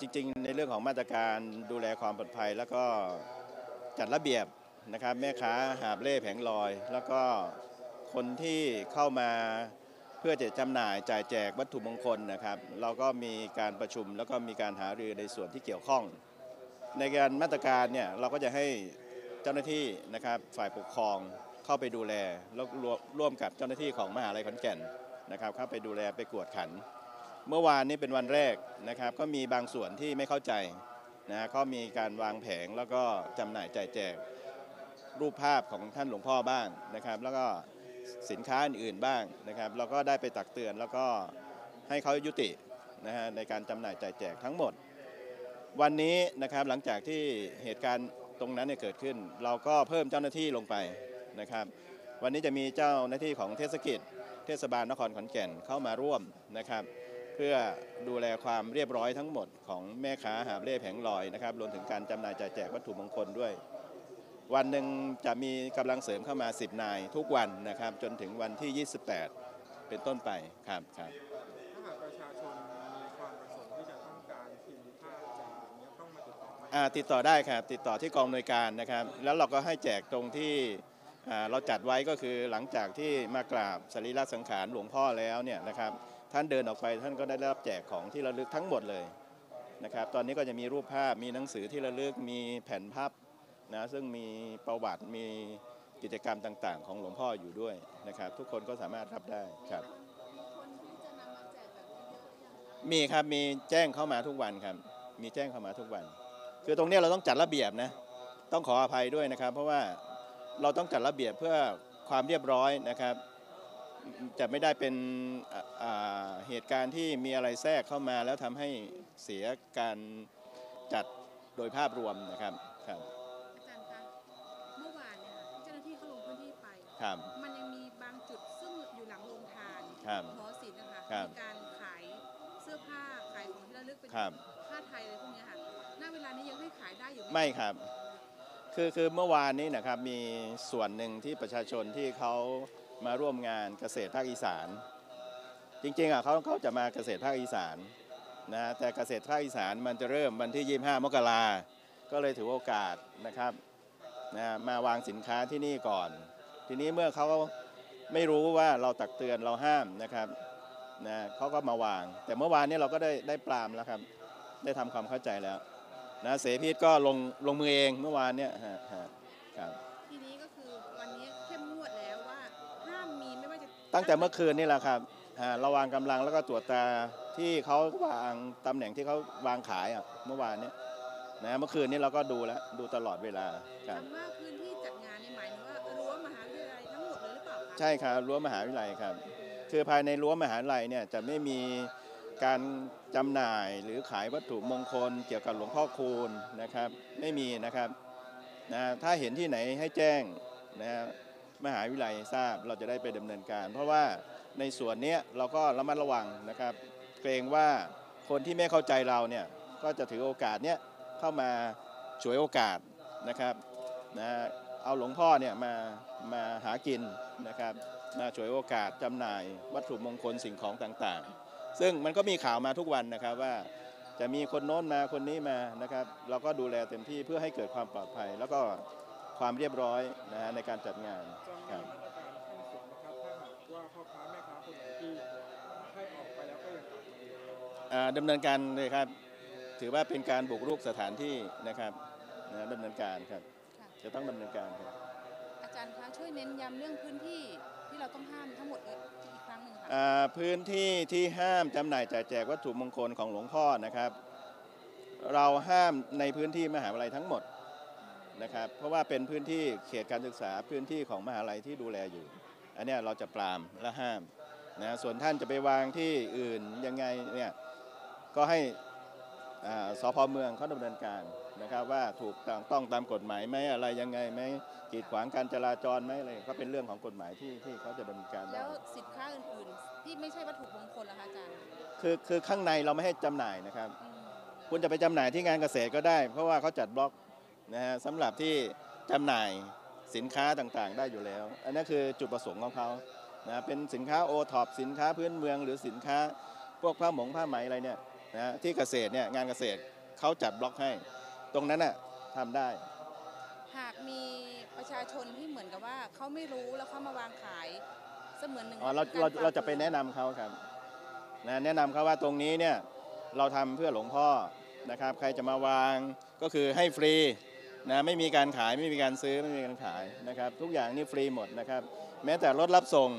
จริงๆ ในเรื่องของมาตรการดูแลความปลอดภัย แล้วก็จัดระเบียบนะครับแม่ค้าหาบเล่แผงลอย แล้วก็คนที่เข้ามาเพื่อจะจำหน่ายจ่ายแจกวัตถุมงคลนะครับ เราก็มีการประชุมแล้วก็มีการหารือในส่วนที่เกี่ยวข้อง ในการมาตรการเนี่ยเราก็จะให้เจ้าหน้าที่นะครับฝ่ายปกครองเข้าไปดูแลแล้วร่วมกับเจ้าหน้าที่ของมหาลัยขอนแก่นนะครับเข้าไปดูแลไปกวดขัน เมื่อวานนี้เป็นวันแรกนะครับ ก็มีบางส่วนที่ไม่เข้าใจนะก็มีการวางแผงแล้วก็จำหน่ายจ่ายแจกรูปภาพของท่านหลวงพ่อบ้างนะครับ แล้วก็สินค้าอื่นๆบ้างนะครับเราก็ได้ไปตักเตือนแล้วก็ให้เขายุตินะฮะในการจำหน่ายจ่ายแจกทั้งหมด วันนี้นะครับหลังจากที่เหตุการณ์ตรงนั้นเนี่ยเกิดขึ้น เราก็เพิ่มเจ้าหน้าที่ลงไปนะครับ วันนี้จะมีเจ้าหน้าที่ของเทศกิจ เทศบาลนครขอนแก่นเข้ามาร่วมนะครับ พื่อดูแลความเรียบร้อยทั้งหมดของแม่ค้าหาบเล่แผงลอยนะครับรวมถึงการจำหน่ายจ่ายแจกวัตถุมงคลด้วย วันหนึ่งจะมีกำลังเสริมเข้ามา 10 นายทุกวันนะครับ จนถึงวันที่ 28 เป็นต้นไปครับครับถ้าหากประชาชนมีความประสงค์ที่จะต้องการพิมพ์ภาพจำอย่างเงี้ยต้องมาติดต่อไหมอ่าติดต่อได้ครับติดต่อที่กองอำนวยการนะครับ แล้วเราก็ให้แจกตรงที่อ่าเราจัดไว้ก็คือหลังจากที่มากราบสรีระสังขารหลวงพ่อแล้วเนี่ยนะครับ ท่านเดินออกไปท่านก็ได้รับแจกของที่ระลึกทั้งหมดเลยนะครับ ตอนนี้ก็จะมีรูปภาพ มีหนังสือที่ระลึก มีแผ่นพับนะซึ่งมีประวัติ มีกิจกรรมต่างๆ ของหลวงพ่ออยู่ด้วยนะครับ ทุกคนก็สามารถรับได้ครับ มีครับ มีแจ้งเข้ามาทุกวันครับ มีแจ้งเข้ามาทุกวัน คือตรงนี้เราต้องจัดระเบียบนะ ต้องขออภัยด้วยนะครับ เพราะว่าเราต้องจัดระเบียบเพื่อความเรียบร้อยนะครับ จะไม่ได้เป็นอ่าอ่าเหตุการณ์ที่มีอะไรแทรกเข้ามา แล้วทำให้เสียการจัดโดยภาพรวมนะครับครับอาจารย์คะเมื่อวานเนี่ยค่ะที่เจ้าหน้าที่เขาลงพื้นที่ไปครับ มันยังมีบางจุดซึ่งอยู่หลังโรงทานครับหอศิลป์นะคะครับมีการขายเสื้อผ้าขายของที่ระลึกเป็นครับ ผ้าไทยอะไรพวกเนี้ยค่ะณเวลานี้ยังให้ขายได้อยู่หไม่ครับ คือคือเมื่อวานนี้นะครับมีส่วนหนึ่งที่ประชาชนที่เขา มาร่วมงานเกษตรภาคอีสาน จริงๆอะเขาเขาจะมาเกษตรภาคอีสานนะแต่เกษตรภาคอีสานมันจะเริ่มวันที่ 25 มกราก็เลยถือโอกาสนะครับนะมาวางสินค้าที่นี่ก่อน ทีนี้เมื่อเขาไม่รู้ว่าเราตักเตือนเราห้ามนะครับนะเขาก็มาวาง แต่เมื่อวานนี้เราก็ได้ได้ปรามแล้วครับ ได้ทำความเข้าใจแล้วนะเสพีทก็ลงลงมือเองเมื่อวานเนี่ยครับ ตั้งแต่เมื่อคืนนี่แหละครับฮะเราวางกำลังแล้วก็ตรวจตาที่เขาวางตำแหน่งที่เขาวางขายอะเมื่อวานเนี้นะเมื่อคืนนี้เราก็ดูแล้วดูตลอดเวลาครับคำว่าพื้นที่จัดงานในยหมายถึงว่ารั้วมหาวิทยาลัยทั้งหมดเลยหรือเปล่าคะใช่ครับรั้วมหาวิทยาลัยครับ คือภายในรั้วมหาวิทยาลัยเนี่ยจะไม่มีการจำหน่ายหรือขายวัตถุมงคล เกี่ยวกับหลวงพ่อคูณนะครับ ไม่มีนะครับนะถ้าเห็นที่ไหนให้แจ้งนะ มหาวิทยาลัยทราบเราจะได้ไปดำเนินการ เพราะว่าในส่วนนี้เราก็ระมัดระวังนะครับ เกรงว่าคนที่ไม่เข้าใจเราเนี่ยก็จะถือโอกาสเนี้ยเข้ามาฉวยโอกาสนะครับนะเอาหลวงพ่อเนี่ยมามาหากินนะครับมาฉวยโอกาสจำหน่าย วัตถุมงคลสิ่งของต่างๆ ซึ่งมันก็มีข่าวมาทุกวันนะครับว่าจะมีคนโน้นมาคนนี้มานะครับ เราก็ดูแลเต็มที่เพื่อให้เกิดความปลอดภัย แล้วก็ ความเรียบร้อยนะฮะในการจัดงานจะคมีรับมาตรการขั้นสุดนะครับถ้าหากว่าพ่อค้าแม่ค้าคนไหนที่ให้ออกไปแล้วก็ยังกลับมาอีกอ่าดำเนินการเลยครับ ถือว่าเป็นการบุกรุกสถานที่นะครับนะดำเนินการครับค่ะจะต้องดำเนินการครับ อาจารย์คะช่วยเน้นย้ำเรื่องพื้นที่ที่เราต้องห้ามทั้งหมดเลยอีกครั้งหนึ่งค่ะอ่าพื้นที่ที่ห้ามจำหน่ายจ่ายแจกวัตถุมงคลของหลวงพ่อนะครับ เราห้ามในพื้นที่มหาวิทยาลัยทั้งหมด นะครับ เพราะว่าเป็นพื้นที่เขตการศึกษาพื้นที่ของมหาลัยที่ดูแลอยู่ อันเนี้ยเราจะปรามและห้ามนะส่วนท่านจะไปวางที่อื่นยังไงเนี่ยก็ให้อ่าสพเมืองเขาดำเนินการนะครับว่าถูกต้องต้องตามกฎหมายไหมอะไรยังไงไหมกีดขวางการจราจรไหมอะไรก็เป็นเรื่องของกฎหมายที่ที่เขาจะดำเนินการได้แล้วสินค้าอื่นๆที่ไม่ใช่วัตถุมงคลล่ะคะอาจารย์คือคือข้างในเราไม่ให้จำหน่ายนะครับอืมคุณจะไปจำหน่ายที่งานเกษตรก็ได้ เพราะว่าเขาจัดบล็อก นะฮะสำหรับที่จำหน่ายสินค้าต่างๆ ได้อยู่แล้ว อันนี้คือจุดประสงค์ของเขานะเป็นสินค้าโอท็อปสินค้าพื้นเมืองหรือสินค้าพวกผ้าหมงผ้าไหมอะไรเนี่ยนะที่เกษตรเนี่ยงานเกษตรเขาจัดบล็อกให้ ตรงนั้นน่ะทำได้ หากมีประชาชนที่เหมือนกับว่าเขาไม่รู้แล้วเขามาวางขายเสมือนหนึ่งอ๋อเราคือเรากฝ่เราจะไปฝืแนะนำเขาครับนะแนะนำเขาว่าตรงนี้เนี่ยเราทำเพื่อหลวงพ่อนะครับ ใครจะมาวางก็คือให้ฟรี นะไม่มีการขายไม่มีการซื้อไม่มีการขายนะครับทุกอย่างนี่ฟรีหมดนะครับแม้แต่รถรับส่ง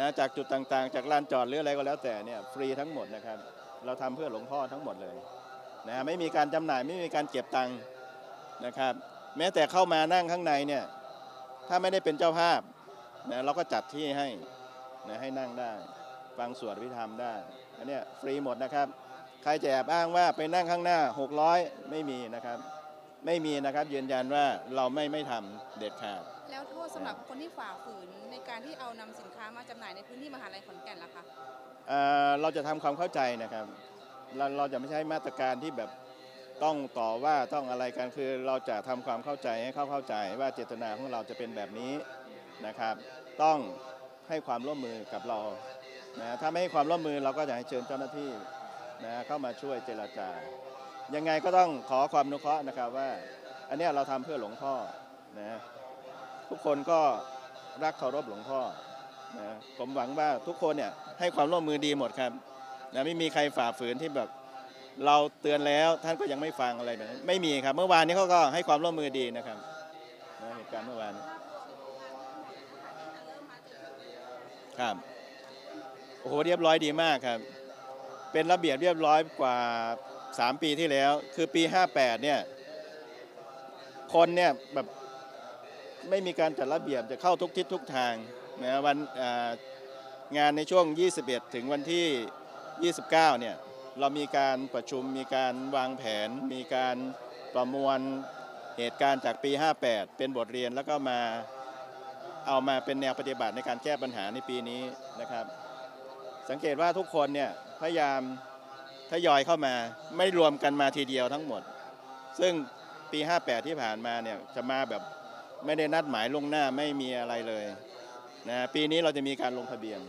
นะจากจุดต่างๆ จากลานจอดหรืออะไรก็แล้วแต่เนี่ยฟรีทั้งหมดนะครับเราทำเพื่อหลวงพ่อทั้งหมดเลยนะไม่มีการจำหน่ายไม่มีการเก็บตังค์นะครับ แม้แต่เข้ามานั่งข้างในเนี่ยถ้าไม่ได้เป็นเจ้าภาพนะเราก็จัดที่ให้นะให้นั่งได้ ฟังสวดอภิธรรมได้อันเนี้ยฟรีหมดนะครับ ใครจะแอบอ้างว่าไปนั่งข้างหน้า 600 ไม่มีนะครับ ไม่มีนะครับยืนยันว่าเราไม่ไม่ทำเด็ดขาด แล้วโทษสำหรับคนที่ฝ่าฝืนในการที่เอานำสินค้ามาจำหน่ายในพื้นที่มหาลัยขอนแก่นล่ะคะเอ่อเราจะทำความเข้าใจนะครับเราเราจะไม่ใช้มาตรการที่แบบต้องต่อว่าต้องอะไรกันคือเราจะทำความเข้าใจให้เขาเข้าใจว่าเจตนาของเราจะเป็นแบบนี้นะครับ ต้องให้ความร่วมมือกับเรานะถ้าไม่ให้ความร่วมมือเราก็จะให้เชิญเจ้าหน้าที่นะเข้ามาช่วยเจรจา ยังไงก็ต้องขอความอนุเคราะห์นะครับว่า อันนี้เราทำเพื่อหลวงพ่อนะทุกคนก็รักเคารพหลวงพ่อนะผมหวังว่าทุกคนเนี่ยให้ความร่วมมือดีหมดครับนะไม่มีใครฝ่าฝืนที่แบบเราเตือนแล้วท่านก็ยังไม่ฟังอะไรแบบนี้ไม่มีครับ เมื่อวานนี้เขาก็ให้ความร่วมมือดีนะครับนะเหตุการณ์เมื่อวานครับโอ้โหเรียบร้อยดีมากครับ เป็นระเบียบเรียบร้อยกว่า 3 ปีที่แล้ว คือปี 58เนี่ยคนเนี่ยแบบไม่มีการจัดระเบียบจะเข้าทุกทิศทุกทางนะวันงานในช่วง 21 ถึงวันที่ 29 เนี่ยเรามีการประชุมมีการวางแผน มีการประมวลเหตุการณ์จากปี 58 เป็นบทเรียนแล้วก็มาเอามาเป็นแนวปฏิบัติในการแก้ปัญหาในปีนี้นะครับ สังเกตว่าทุกคนเนี่ยพยายาม ทยอยเข้ามาไม่รวมกันมาทีเดียวทั้งหมด ซึ่งปี 58 ที่ผ่านมาเนี่ยจะมาแบบไม่ได้นัดหมายลวงหน้าไม่มีอะไรเลยนะปีนี้เราจะมีการลงทะเบียน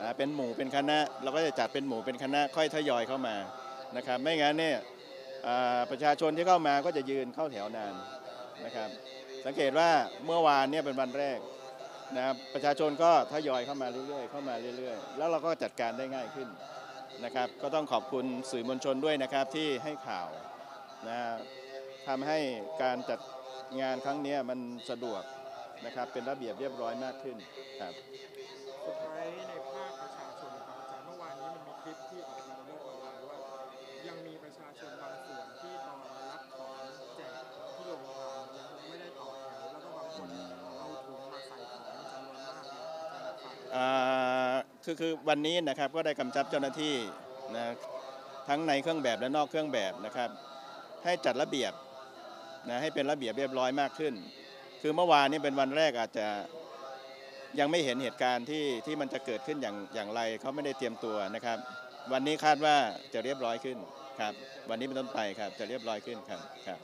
อ่าเป็นหมู่เป็นคณะ เราก็จะจัดเป็นหมู่เป็นคณะค่อยทยอยเข้ามานะครับไม่งั้นเนี่ยประชาชนที่เข้ามาก็จะยืนเข้าแถวนานนะครับ สังเกตว่าเมื่อวานเนี่ยเป็นวันแรกนะครับประชาชนก็ทยอยเข้ามาเรื่อยๆเข้ามาเรื่อยๆ แล้วเราก็จัดการได้ง่ายขึ้น นะครับก็ต้องขอบคุณสื่อมวลชนด้วยนะครับที่ให้ข่าวนะทำให้การจัดงานครั้งนี้มันสะดวกนะครับเป็นระเบียบเรียบร้อยมากขึ้นครับ คือคือวันนี้นะครับก็ได้กำชับเจ้าหน้าที่นะทั้งในเครื่องแบบและนอกเครื่องแบบนะครับ ให้จัดระเบียบนะให้เป็นระเบียบเรียบร้อยมากขึ้น คือเมื่อวานนี้เป็นวันแรกอาจจะยังไม่เห็นเหตุการณ์ที่ที่มันจะเกิดขึ้นอย่างอย่างไรเขาไม่ได้เตรียมตัวนะครับ วันนี้คาดว่าจะเรียบร้อยขึ้นครับ วันนี้เป็นต้นไปครับจะเรียบร้อยขึ้นครับครับ